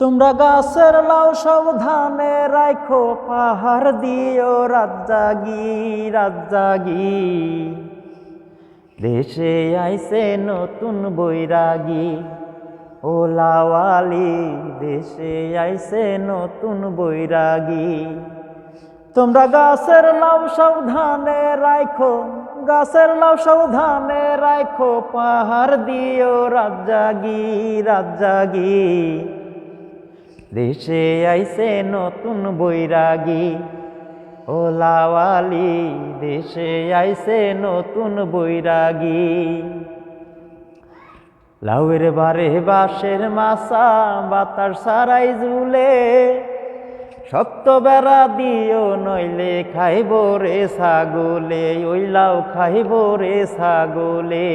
তোমরা গাছের লাউ সাবধানে রাখো পাহাড় দিও রাজ্জাগি রাজ্জাগি দেশে আইসে নতুন বৈরাগী, ও লাওয়ালি, দেশে আইসে নতুন বৈরাগী। তোমরা গাছের লাউ সাবধানে রাখো গাছের লাউ সাবধানে রাখো পাহাড় দিও রাজ্জাগি রাজ্জাগি দেশে আইসে নতুন বৈরাগী। ও লাওয়ালি, দেশে আইসে নতুন বৈরাগী। লাউয়ের বারে বাঁশের মাসা বাতার সারাই জুলে শক্ত বেড়া দিও নইলে খাইব রে ছাগলে, ওই লাউ খাইব রে ছাগলে।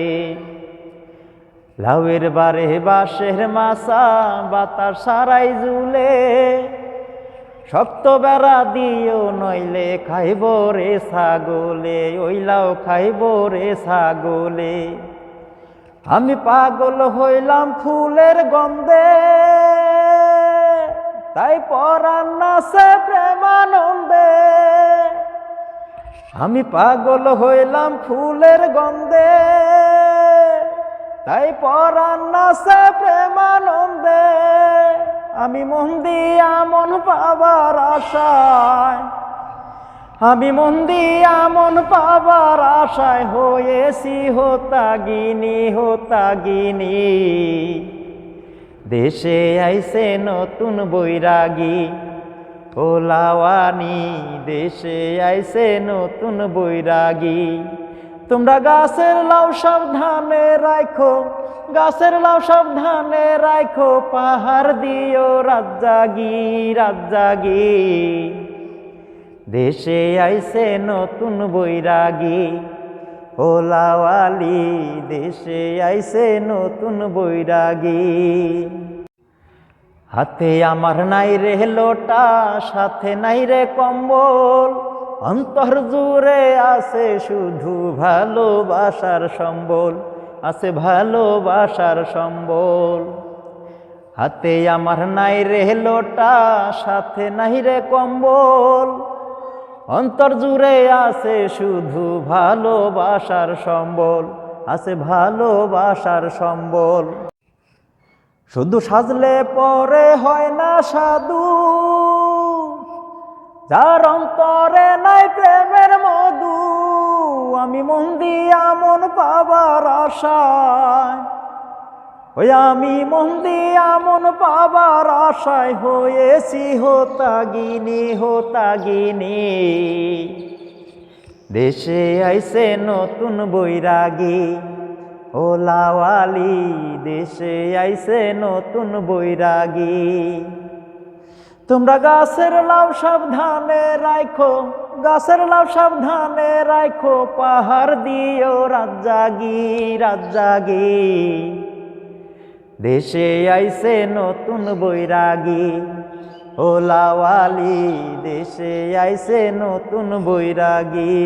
লাউয়ের বারে বাঁশের মাসা বাতার সারাই জুলে। শক্ত বেড়া দিও নইলে খাইব রে ছাগলে, ওই লাউ খাইব রে ছাগলে। আমি পাগল হইলাম ফুলের গন্ধে, তাই পরাণ নাচে প্রেমানন্দে। আমি পাগল হইলাম ফুলের গন্ধে। তাই পরাণ নাচে প্রেমানন্দে আমি মন দিয়া মন পাবার আশায়। আমি মন দিয়া মন পাবার আশায় হয়েছি হোতাগিনী হোতাগিনী। দেশে আইসে নতুন বৈরাগী ও লাওয়ানি দেশে আইসে নতুন বৈরাগী। তোমরা গাছের লাউ সাবধানে রাখো গাছের লাউ সাবধানে রাখো পাহাড় দিও রাজ্জাগি রাজ্জাগি। দেশে আইসে নতুন বৈরাগী, ওলাওয়ালি, দেশে আইসে নতুন বৈরাগী। হাতে আমার নাই রে লোটা, সাথে নাই রে কম্বল অন্তর জুড়ে আছে শুধু ভালোবাসার সম্বল, আছে ভালোবাসার সম্বল। হাতে আমার নাই রে লোটা, সাথে নাই রে কম্বল। অন্তর জুড়ে আছে শুধু ভালোবাসার সম্বল, আছে ভালোবাসার সম্বল। শুধু সাজলে পরে হয় না সাধু। যার অন্তরে নাই প্রেমের মধু, আমি মন দিয়া মন পাবার আশায়। ওই আমি মন দিয়া মন পাবার আশায় হয়েছি হোতাগিনী হোতাগিনী দেশে আইসে নতুন বৈরাগী, ও লাওয়ালি, দেশে আইসে নতুন বৈরাগী। তোমরা গাছের লাউ সাবধানে রাখো গাছের লাউ সাবধানে রাখো পাহাড় দিও রাজ্জাগি রাজ্জাগি দেশে আইসে নতুন বৈরাগী, ও লাওয়ালি, দেশে আইসে নতুন বৈরাগী।